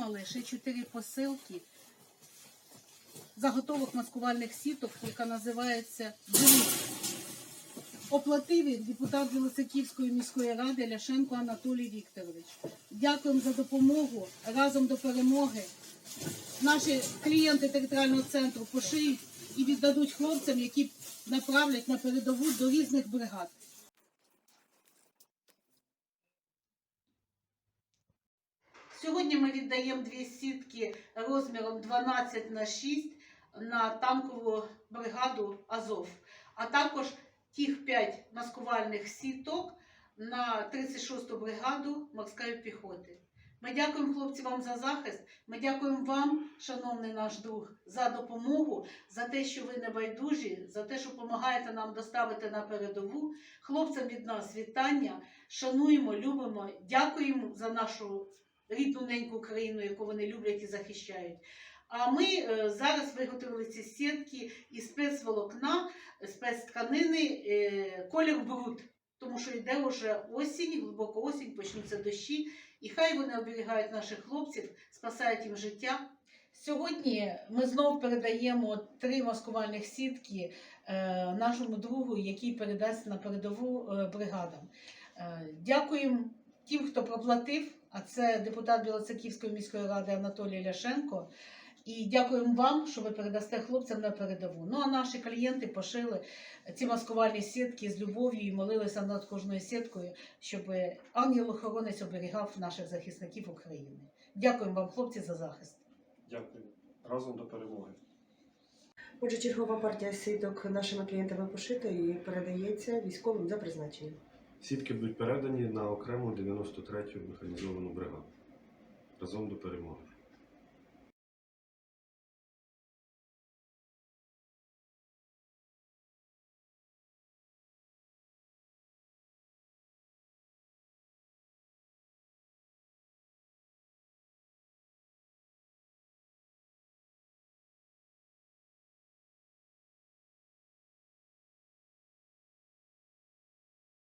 отримали ще чотири посилки заготовок маскувальних сіток, яка називається «Бриг». Оплатив депутат Білоцерківської міської ради Ляшенко Анатолій Вікторович. Дякуємо за допомогу. Разом до перемоги. Наші клієнти територіального центру пошиють і віддадуть хлопцям, які направлять на передову до різних бригад. Сьогодні ми віддаємо дві сітки розміром 12 на 6 на танкову бригаду Азов, а також тих 5 маскувальних сіток на 36-ту бригаду морської піхоти. Ми дякуємо хлопці вам за захист. Ми дякуємо вам, шановний наш друг, за допомогу, за те, що ви не байдужі, за те, що допомагаєте нам доставити на передову. Хлопцям від нас вітання. Шануємо, любимо, дякуємо за нашу рідну неньку країну, яку вони люблять і захищають. А ми е, зараз виготовили ці сітки із спецволокна, спецтканини, е, колір бруд, тому що йде вже осінь, глибоко осінь, почнуться дощі, і хай вони оберігають наших хлопців, спасають їм життя. Сьогодні ми знову передаємо три маскувальних сітки е, нашому другу, який передасть на передову е, бригадам. Е, Дякуємо тим, хто проплатив, а це депутат Білоцерківської міської ради Анатолій Ляшенко. І дякуємо вам, що ви передасте хлопцям на передову. Ну а наші клієнти пошили ці маскувальні сітки з любов'ю і молилися над кожною сіткою, щоб ангел-охоронець оберігав наших захисників України. Дякуємо вам, хлопці, за захист. Дякую. Разом до перемоги. Отже, чергова партія сіток нашими клієнтами пошита і передається військовим за призначенням. Сітки будуть передані на окрему 93-ю механізовану бригаду. Разом до перемоги.